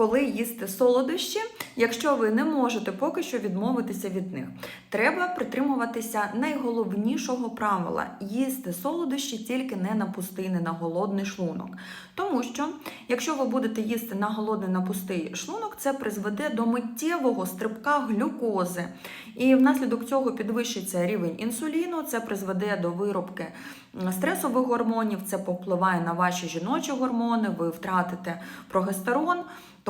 коли їсти солодощі, якщо ви не можете поки що відмовитися від них. Треба притримуватися найголовнішого правила їсти солодощі тільки не на пустий, не на голодний шлунок. Тому що, якщо ви будете їсти на голодний на пустий шлунок, це призведе до миттєвого стрибка глюкози. І внаслідок цього підвищиться рівень інсуліну, це призведе до виробки стресових гормонів, це повпливає на ваші жіночі гормони, ви втратите прогестерон.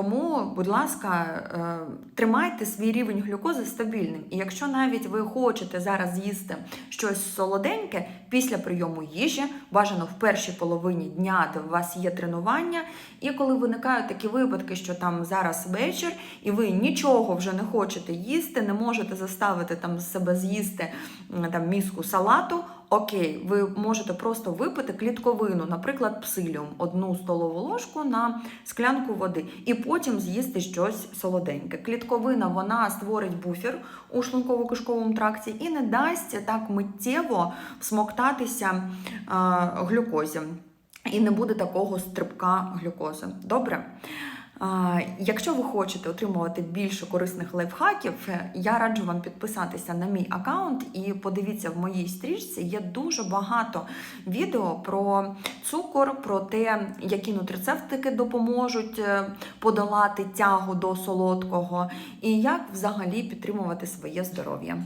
Тому, будь ласка, е, тримайте свій рівень глюкози стабільним. І якщо навіть ви хочете зараз з'їсти щось солоденьке після прийому їжі, бажано в першій половині дня, де у вас є тренування, і коли виникають такі випадки, що там зараз вечір, і ви нічого вже не хочете їсти, не можете заставити там себе з'їсти там міску салату. Окей, ви можете просто випити клітковину, наприклад, псиліум, одну столову ложку на склянку води, і потім з'їсти щось солоденьке. Клітковина вона створить буфер у шлунково-кишковому тракті і не дасть так миттєво всмоктатися а, глюкозі. І не буде такого стрибка глюкози. Добре? Якщо ви хочете отримувати більше корисних лайфхаків, е, я раджу вам підписатися на мій аккаунт і подивіться в моїй стрічці. Є дуже багато відео про цукор, про те, які нутрицептики допоможуть е, подолати тягу до солодкого, і як взагалі підтримувати своє здоров'я.